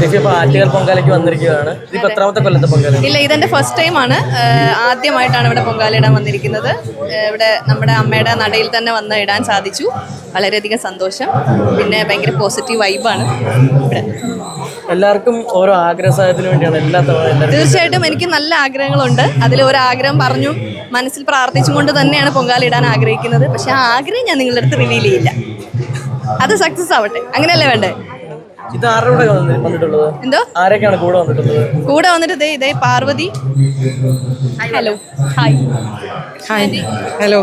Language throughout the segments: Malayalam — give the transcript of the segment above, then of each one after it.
ചേച്ചി ഇപ്പൊ ആറ്റുകാൽ പൊങ്കാലയ്ക്ക് വന്നിരിക്കുകയാണ്. ഇതിപ്പോ എത്രാമത്തെ കൊല്ലത്തെ പൊങ്കാല? ഇല്ല ഇതെന്റെ ഫസ്റ്റ് ടൈം ആണ്. ആദ്യമായിട്ടാണ് ഇവിടെ പൊങ്കാലയിടാൻ വന്നിരിക്കുന്നത്. ഏഹ് ഇവിടെ നമ്മുടെ അമ്മയുടെ നടയിൽ തന്നെ വന്ന് ഇടാൻ സാധിച്ചു. വളരെയധികം സന്തോഷം. പിന്നെ ഭയങ്കര പോസിറ്റീവ് വൈബാണ് ഇവിടെ. എല്ലാവർക്കും ഓരോ ആഗ്രഹ വേണ്ടിയാണ് എല്ലാ തവണ തീർച്ചയായിട്ടും എനിക്ക് നല്ല ആഗ്രഹങ്ങളുണ്ട്. അതിൽ ഒരു ആഗ്രഹം പറഞ്ഞു മനസ്സിൽ പ്രാർത്ഥിച്ചുകൊണ്ട് തന്നെയാണ് പൊങ്കാല ഇടാൻ ആഗ്രഹിക്കുന്നത്. പക്ഷെ ആ ആഗ്രഹം ഞാൻ നിങ്ങളുടെ അടുത്ത് റിവീൽ ചെയ്യില്ല. അത് സക്സസ് ആവട്ടെ. അങ്ങനെയല്ലേ വേണ്ടേ? ഇത് ആരുടെ കൂടെ വന്നിട്ടുള്ളത്? എന്തോ? ആരൊക്കെയാണ് കൂടെ വന്നിട്ടുള്ളത്? കൂടെ വന്നിട്ട് ദേ ഇതേ Parvathi. Hello hi hi hello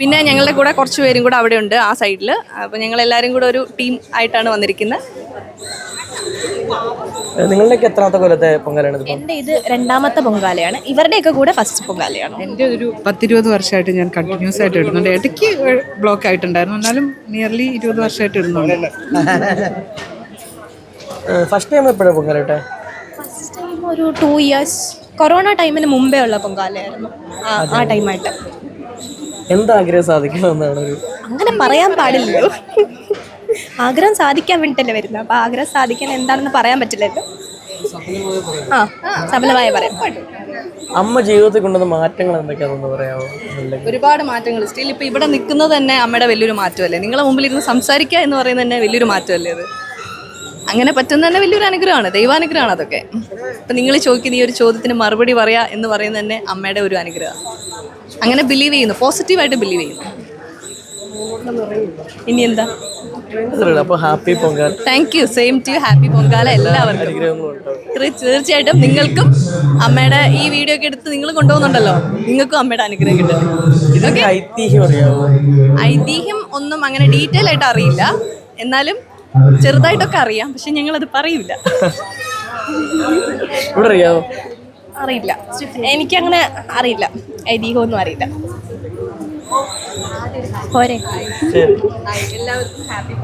പിന്നെ ഞങ്ങളുടെ കൂടെ കുറച്ച് പേരും കൂടെ അവിടെ ഉണ്ട് ആ സൈഡിൽ അപ്പോൾ ഞങ്ങൾ എല്ലാരും കൂടെ ഒരു ടീം ആയിട്ടാണ് വന്നിരിക്കുന്നത്. ഏഹ് നിങ്ങളുടെയൊക്കെ എത്രാമത്തെ കൊല്ലത്തെ പൊങ്കാലയാണ് എന്റെ ഇത് രണ്ടാമത്തെ പൊങ്കാലയാണ്. ഇവരുടെയൊക്കെ കൂടെ ഫസ്റ്റ് പൊങ്കാലയാണ്. എന്റെ ഒരു പത്തിരുപത് വർഷമായിട്ട് ഞാൻ കണ്ടിന്യൂസ് ആയിട്ട് ഇടുന്നുണ്ട്. ഇടയ്ക്ക് ബ്ലോക്ക് ആയിട്ടുണ്ടായിരുന്നു. എന്നാലും നിയർലി ഇരുപത് വർഷമായിട്ട് ഇടുന്നുണ്ട്. ഫസ്റ്റ് ടൈം എപ്പോഴാണ് പൊങ്കാലയിട്ടെ? ഫസ്റ്റ് ടൈം ഒരു ടു ഇയേഴ്സ് കൊറോണ ടൈമിന് മുമ്പേ ഉള്ള പൊങ്കാലയായിരുന്നു. ആ ടൈമായിട്ട് എന്താഗ്രഹം സാധിക്കണമെന്നാണ് ഒരു അങ്ങനെ പറയാൻ പാടില്ലല്ലോ. ആഗ്രഹം സാധിക്കാൻ വേണ്ടിയിട്ടല്ലേ വരുന്നത്. അപ്പോൾ ആഗ്രഹം സാധിക്കാൻ എന്താണെന്ന് പറയാൻ പറ്റില്ലല്ലോ. ആ സഫലമായ പറയാം. അമ്മ ജീവിതത്തിൽ കൊണ്ടുവന്ന മാറ്റങ്ങൾ എന്തൊക്കെയാണെന്ന് പറയാമോ ഒരുപാട് മാറ്റങ്ങൾ. സ്റ്റിൽ ഇപ്പോൾ ഇവിടെ നിൽക്കുന്നത് തന്നെ അമ്മയുടെ വലിയൊരു മാറ്റമല്ലേ? നിങ്ങളെ മുമ്പിൽ ഇരുന്ന് സംസാരിക്കുക എന്ന് പറയുന്നത് തന്നെ വലിയൊരു മാറ്റമല്ലേ അത്? അങ്ങനെ പറ്റുന്ന തന്നെ വലിയൊരു അനുഗ്രഹമാണ് ദൈവാനുഗ്രഹമാണ് അതൊക്കെ. അപ്പം നിങ്ങൾ ചോദിക്കുന്ന ഈ ഒരു ചോദ്യത്തിന് മറുപടി പറയാ എന്ന് പറയുന്നത് തന്നെ അമ്മയുടെ ഒരു അനുഗ്രഹം അങ്ങനെ ബിലീവ് ചെയ്യുന്നു പോസിറ്റീവായിട്ട് ബിലീവ് ചെയ്യുന്നു. ഇനി എന്താ? Happy Pongala. Thank you same to happy Pongala എല്ലാവർക്കും. തീർച്ചയായിട്ടും നിങ്ങൾക്കും അമ്മയുടെ ഈ വീഡിയോ ഒക്കെ എടുത്ത് നിങ്ങൾ കൊണ്ടുപോകുന്നുണ്ടല്ലോ. നിങ്ങൾക്കും അമ്മയുടെ അനുഗ്രഹം കിട്ടും ഐതിഹ്യം ഒന്നും അങ്ങനെ ഡീറ്റെയിൽ ആയിട്ട് അറിയില്ല. എന്നാലും ചെറുതായിട്ടൊക്കെ അറിയാം പക്ഷെ അത് പറയൂല. ഇവിടെ അറിയാമോ അറിയില്ല. എനിക്കങ്ങനെ അറിയില്ല. ഐതിഹ്യമൊന്നും അറിയില്ല. പോരെ. ശരി. എല്ലാവർക്കും ഹാപ്പി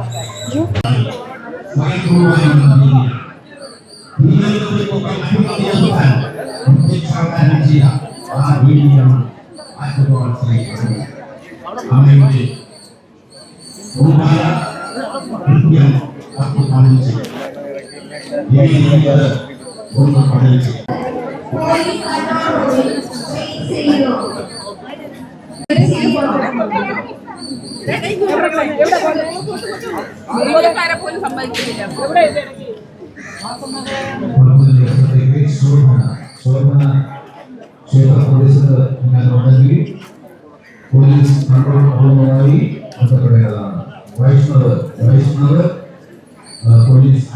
പൊങ്കാല ക്ഷേത്രത്തിലേക്ക് ശോഭന ശോഭന ക്ഷേത്ര പോലീസിന് ഞാനുണ്ടെങ്കിൽ പോലീസ് നടപടികളുമായി ബന്ധപ്പെടേണ്ടതാണ് വൈഷ്ണവ് വൈഷ്ണവ് പോലീസ്.